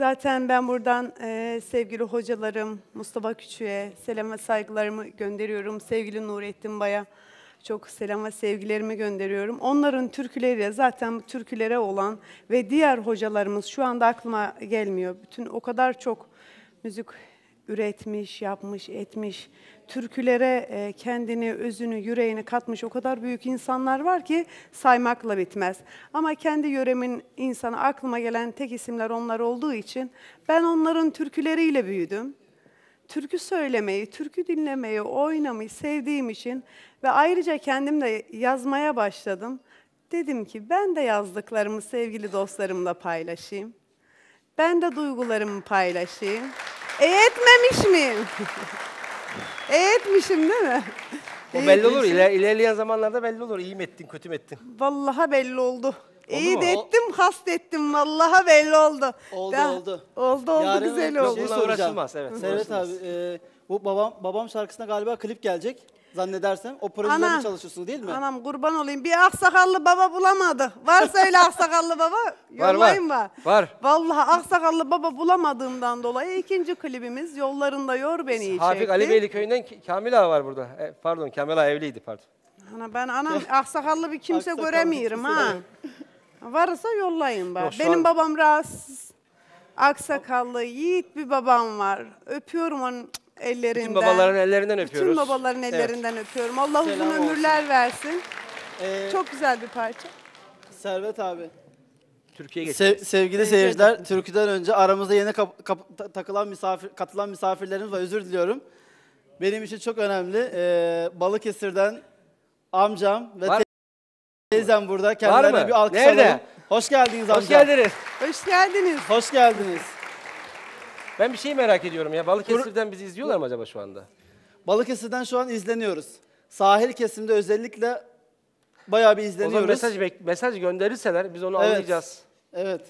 Zaten ben buradan eee, sevgili hocalarım Mustafa Küçük'e selam ve saygılarımı gönderiyorum. Sevgili Nurettin Bay'a çok selam ve sevgilerimi gönderiyorum. Onların türküleriyle zaten türkülere olan ve diğer hocalarımız şu anda aklıma gelmiyor. Bütün o kadar çok müzik üretmiş, yapmış, etmiş. Türkülere e, kendini, özünü, yüreğini katmış o kadar büyük insanlar var ki saymakla bitmez. Ama kendi yöremin insanı aklıma gelen tek isimler onlar olduğu için ben onların türküleriyle büyüdüm. Türkü söylemeyi, türkü dinlemeyi, oynamayı sevdiğim için ve ayrıca kendim de yazmaya başladım. Dedim ki ben de yazdıklarımı sevgili dostlarımla paylaşayım. Ben de duygularımı paylaşayım. E etmemiş miyim? e etmişim değil mi? O belli olur. İler, ilerleyen zamanlarda belli olur. İyi mi ettin, kötü mü ettin? Vallahi belli oldu. İyi mu? de ettim, hast ettim. Vallahi belli oldu. Oldu, Ya, oldu. Oldu oldu Yarın güzel bir oldu. şey Bununla uğraşılmaz, evet, Servet abi, e, bu babam babam şarkısına galiba klip gelecek zannedersem. O projede Anam. çalışıyorsunuz değil mi? Anam kurban olayım. Bir aksakallı baba bulamadı. Varsa öyle aksakallı baba Var, yollayın var. var. Var. Vallahi aksakallı baba bulamadığımdan dolayı ikinci klibimiz Yollarında Yor Beni çekti. Hafik Ali Beyli köyünden K- Kamil Ağa var burada. E, pardon, Kamil Ağa evliydi pardon. Ana ben anam aksakallı bir kimse Aksakallı göremiyorum kimse ha. Varsa yollayın bak. Yok, şu Benim an- babam rahatsız. Aksakallı, yiğit bir babam var. Öpüyorum onun ellerinden. Bütün babaların ellerinden öpüyoruz. Bütün babaların ellerinden öpüyorum. Allah uzun Selam olsun. ömürler versin. E, Çok güzel bir parça. Servet abi. Türkiye'ye geçelim. Se- sevgili seyirciler, türküden önce aramızda yeni kap- kap- ta- takılan misafir, katılan misafirlerimiz var. Özür diliyorum. Benim için çok önemli. E, Balıkesir'den amcam ve Var- te- teyzem burada. Kendilerine mı? bir alkış Nerede? alalım. Hoş geldiniz amca. Hoş geldiniz. Hoş geldiniz. Hoş geldiniz. Ben bir şey merak ediyorum ya. Balıkesir'den bizi izliyorlar mı acaba şu anda? Balıkesir'den şu an izleniyoruz. Sahil kesimde özellikle bayağı bir O izleniyoruz. zaman mesaj, bek- mesaj gönderirseler biz onu Evet. anlayacağız. Evet.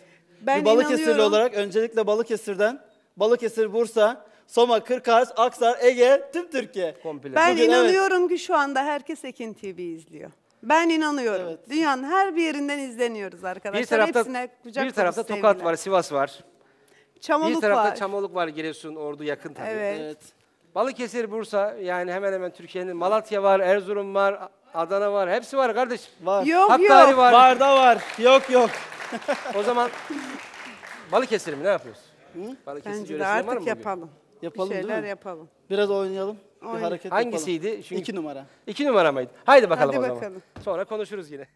Ben bir Balıkesirli inanıyorum. olarak öncelikle Balıkesir'den, Balıkesir, Bursa, Soma, Kırkağız, Aksar, Ege, tüm Türkiye. Komple. Ben Bugün inanıyorum ki şu anda herkes Ekin TV izliyor. Ben inanıyorum. Evet. Dünyanın her bir yerinden izleniyoruz arkadaşlar. bir tarafta Hepsine kucak bir tarafta dolusu Tokat sevgiler. var, Sivas var. Çamoluk bir tarafta var. Çamoluk var, Giresun, Ordu yakın tabii. Evet. Evet. Balıkesir, Bursa yani hemen hemen Türkiye'nin Malatya var, Erzurum var, Adana var. Hepsi var kardeşim. Var. Yok Hakkari yok. var. Var da var. Yok yok. O zaman Balıkesir mi ne yapıyoruz? Balıkesir Bence de yöresinde var mı artık bugün? yapalım. Yapalım bir şeyler yapalım. Biraz oynayalım. Bir Oynayalım. hareket Hangisiydi? yapalım. Çünkü- İki numara. İki numara mıydı? Haydi bakalım Hadi o zaman. bakalım. Sonra konuşuruz yine.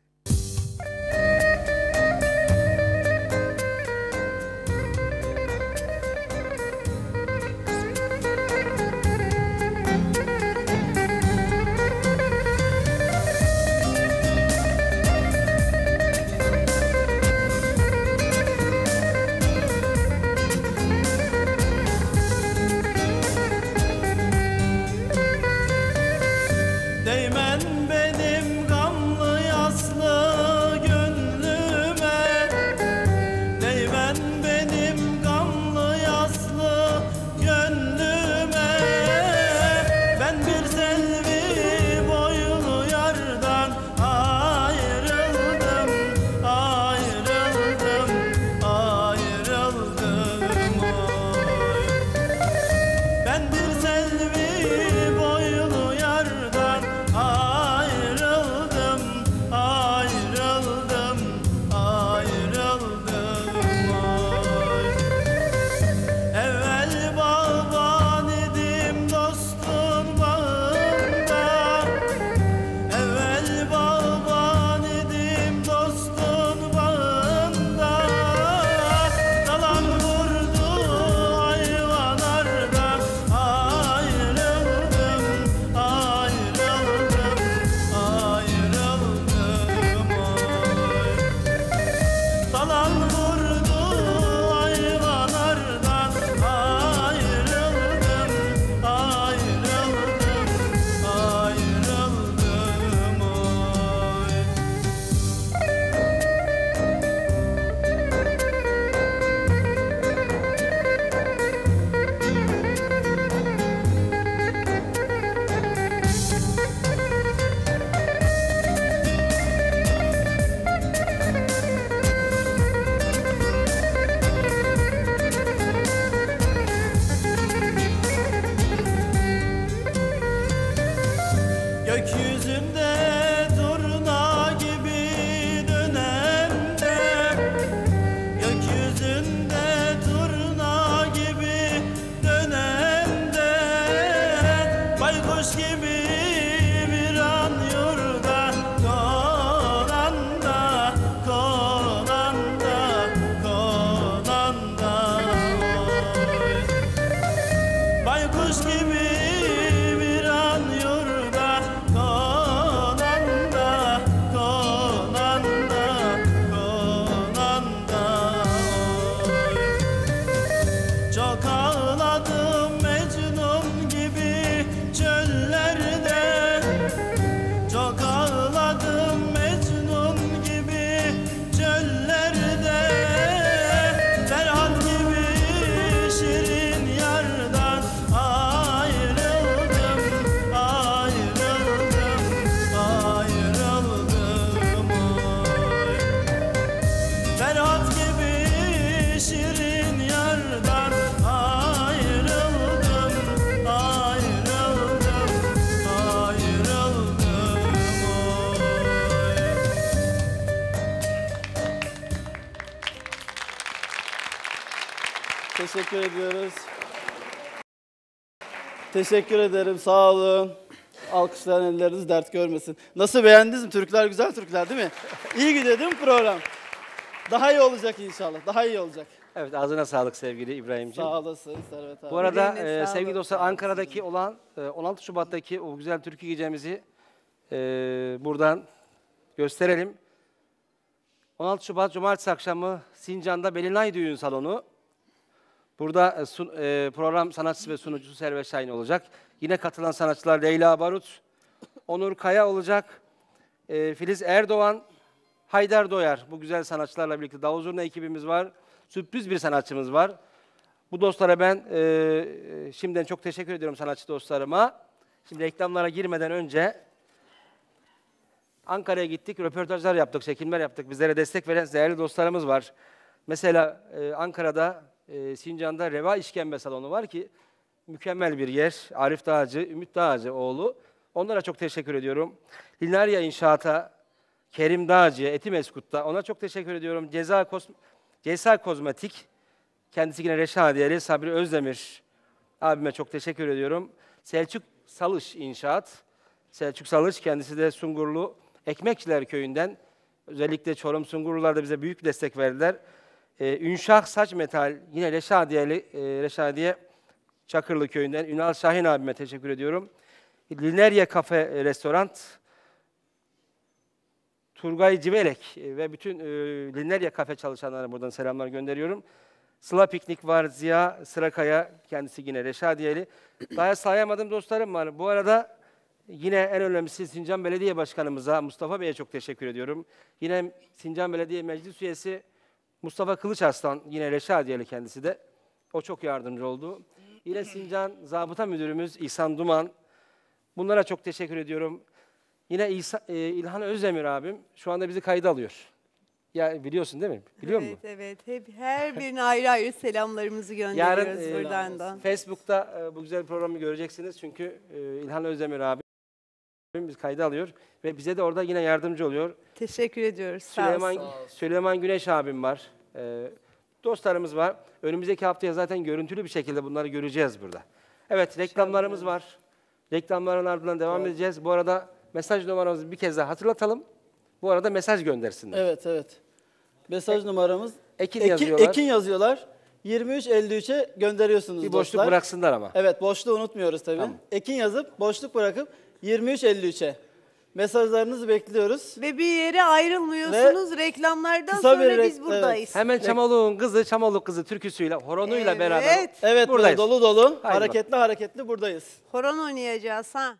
Teşekkür ediyoruz. Teşekkür ederim. Sağ olun. Alkışlayan elleriniz dert görmesin. Nasıl beğendiniz mi? Türkler güzel Türkler değil mi? İyi gidiyor değil mi program? Daha iyi olacak inşallah. Daha iyi olacak. Evet ağzına sağlık sevgili İbrahimciğim. Sağ olasın Servet abi. Bu arada e, sevgili dostlar Ankara'daki olan e, 16 Şubat'taki o güzel türkü gecemizi e, buradan gösterelim. 16 Şubat Cumartesi akşamı Sincan'da Belinay Düğün Salonu. Burada e, e, program sanatçısı ve sunucusu Servet Şahin olacak. Yine katılan sanatçılar Leyla Barut, Onur Kaya olacak. E, Filiz Erdoğan, Haydar Doyar. Bu güzel sanatçılarla birlikte Davul Zurna ekibimiz var. Sürpriz bir sanatçımız var. Bu dostlara ben e, şimdiden çok teşekkür ediyorum sanatçı dostlarıma. Şimdi reklamlara girmeden önce Ankara'ya gittik, röportajlar yaptık, çekimler yaptık. Bizlere destek veren değerli dostlarımız var. Mesela e, Ankara'da, e, Sincan'da Reva İşkembe Salonu var ki mükemmel bir yer. Arif Dağcı, Ümit Dağcı oğlu. Onlara çok teşekkür ediyorum. Linarya İnşaat'a, Kerim Dağcı'ya, Etimeskut'ta ona çok teşekkür ediyorum. Ceza, Kos Ceza Kozmetik, kendisi yine Reşadiyeli, Sabri Özdemir abime çok teşekkür ediyorum. Selçuk Salış İnşaat, Selçuk Salış kendisi de Sungurlu Ekmekçiler Köyü'nden. Özellikle Çorum Sungurlular da bize büyük destek verdiler. Ee, Ünşah Saç Metal, yine Reşadiyeli, e, Reşadiye Çakırlı Köyü'nden. Ünal Şahin abime teşekkür ediyorum. Linerya Kafe e, Restoran, Turgay Civelek e, ve bütün e, Linerya Kafe çalışanlarına buradan selamlar gönderiyorum. Sıla Piknik var, Ziya Sırakaya, kendisi yine Reşadiyeli. Daha sayamadım dostlarım var. Bu arada yine en önemlisi Sincan Belediye Başkanımıza, Mustafa Bey'e çok teşekkür ediyorum. Yine Sincan Belediye Meclis Üyesi Mustafa Kılıçarslan, yine Reşadiyeli kendisi de. O çok yardımcı oldu. Yine Sincan Zabıta Müdürümüz İhsan Duman. Bunlara çok teşekkür ediyorum. Yine İsa, e, İlhan Özdemir abim şu anda bizi kayda alıyor. Ya biliyorsun değil mi? Biliyor evet, musun? Evet, hep her birine ayrı ayrı selamlarımızı gönderiyoruz e, buradan da. Facebook'ta e, bu güzel programı göreceksiniz. Çünkü e, İlhan Özdemir abi biz kayda alıyor ve bize de orada yine yardımcı oluyor. Teşekkür ediyoruz. Sağ Süleyman olsun. Süleyman Güneş abim var. E, dostlarımız var. Önümüzdeki haftaya zaten görüntülü bir şekilde bunları göreceğiz burada. Evet, reklamlarımız var. Reklamların ardından devam edeceğiz. Bu arada mesaj numaramızı bir kez daha hatırlatalım. Bu arada mesaj göndersinler. Evet evet. Mesaj numaramız. Ekin Ekin, yazıyorlar. Ekin yazıyorlar. 23.53'e gönderiyorsunuz Bir boşluk dostlar. bıraksınlar ama. Evet boşluğu unutmuyoruz tabii. Tamam. Ekin yazıp boşluk bırakıp 23.53'e. Mesajlarınızı bekliyoruz. Ve bir yere ayrılmıyorsunuz. Reklamlardan kısa bir sonra biz buradayız. Hemen Çamoluk'un kızı, Çamoluk kızı türküsüyle, horonuyla Evet. beraber Evet Buradayız. dolu dolu, Haydi hareketli hareketli buradayız. Horon oynayacağız ha.